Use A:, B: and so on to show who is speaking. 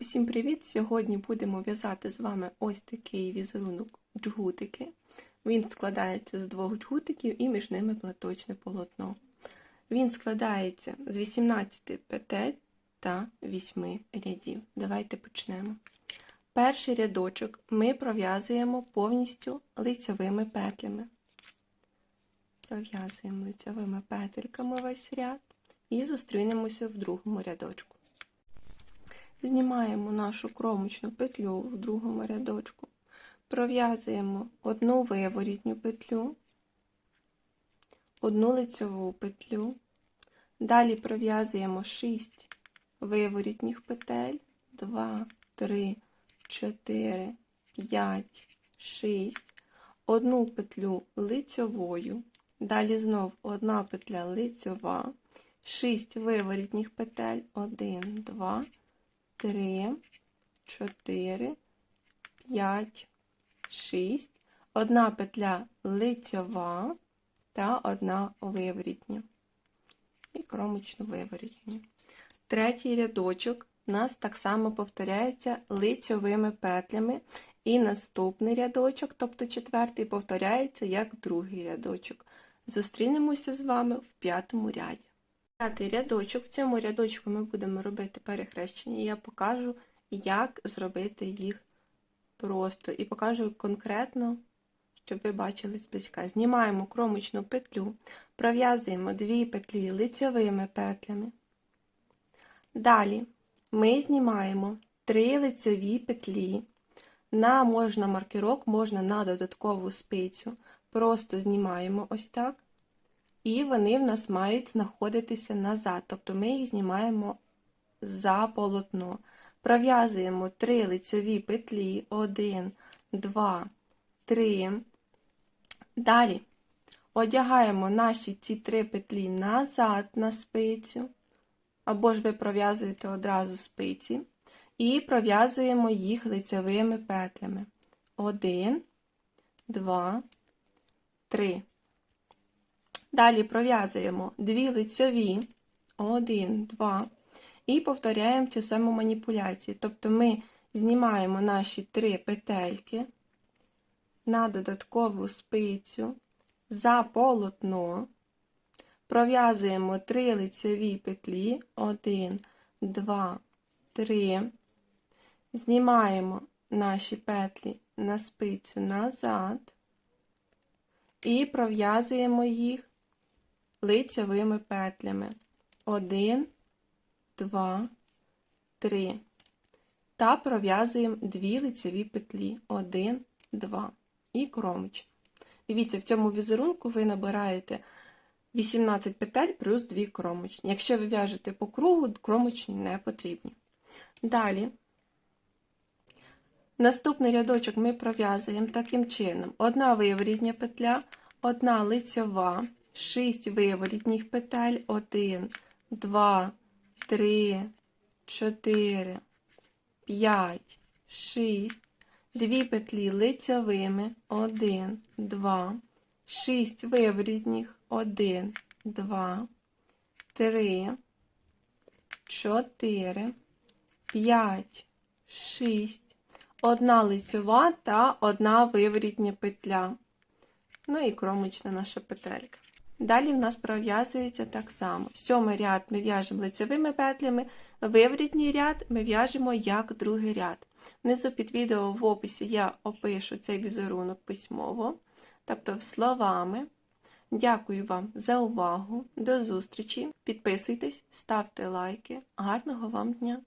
A: Усім привіт! Сьогодні будемо в'язати з вами ось такий візерунок джгутики. Він складається з двох джгутиків і між ними платочне полотно. Він складається з 18 петель та 8 рядів. Давайте почнемо. Перший рядочок ми пров'язуємо повністю лицьовими петлями. Пров'язуємо лицьовими петельками весь ряд і зустрінемося в другому рядочку. Знімаємо нашу кромочну петлю в другому рядочку, пров'язуємо одну виворітню петлю, одну лицьову петлю, далі пров'язуємо 6 виворітніх петель, 2, 3, 4, 5, 6, одну петлю лицьовою, далі знов одна петля лицьова, 6 виворітніх петель, 1, 2, 3, 4, 5, 6, одна петля лицьова та одна виворітня. І кромочну виворітню. Третій рядочок у нас так само повторяється лицьовими петлями. І наступний рядочок, тобто четвертий, повторяється як другий рядочок. Зустрінемося з вами в п'ятому ряді. П'ятий рядочок. В цьому рядочку ми будемо робити перехрещення, і я покажу, як зробити їх просто. І покажу конкретно, щоб ви бачили зблизька. Знімаємо кромочну петлю, пров'язуємо дві петлі лицьовими петлями. Далі ми знімаємо три лицьові петлі. На можна маркерок, можна на додаткову спицю. Просто знімаємо ось так. І вони в нас мають знаходитися назад, тобто ми їх знімаємо за полотно. Пров'язуємо три лицьові петлі, 1, 2, 3. Далі одягаємо наші ці три петлі назад на спицю, або ж ви пров'язуєте одразу спиці, і пров'язуємо їх лицьовими петлями. 1, 2, 3. Далі пров'язуємо. Дві лицьові, один, два, і повторяємо цю саму маніпуляцію. Тобто ми знімаємо наші три петельки на додаткову спицю за полотно, пров'язуємо три лицьові петлі, один, два, три, знімаємо наші петлі на спицю назад. І пров'язуємо їх лицьовими петлями. 1, 2, 3. Та пров'язуємо дві лицьові петлі. 1, 2 і кромочну. Дивіться, в цьому візерунку ви набираєте 18 петель плюс 2 кромочні. Якщо ви в'яжете по кругу, кромочні не потрібні. Далі. Наступний рядочок ми пров'язуємо таким чином: одна виворітня петля, одна лицьова. 6 виворітніх петель, 1, 2, 3, 4, 5, 6, 2 петлі лицьовими, 1, 2, 6 виворітніх, 1, 2, 3, 4, 5, 6, одна лицьова та одна виворітня петля. Ну і кромочна наша петелька. Далі в нас пров'язується так само. Сьомий ряд ми в'яжемо лицевими петлями, виворітній ряд ми в'яжемо як другий ряд. Внизу під відео в описі я опишу цей візерунок письмово, тобто словами. Дякую вам за увагу. До зустрічі. Підписуйтесь, ставте лайки. Гарного вам дня!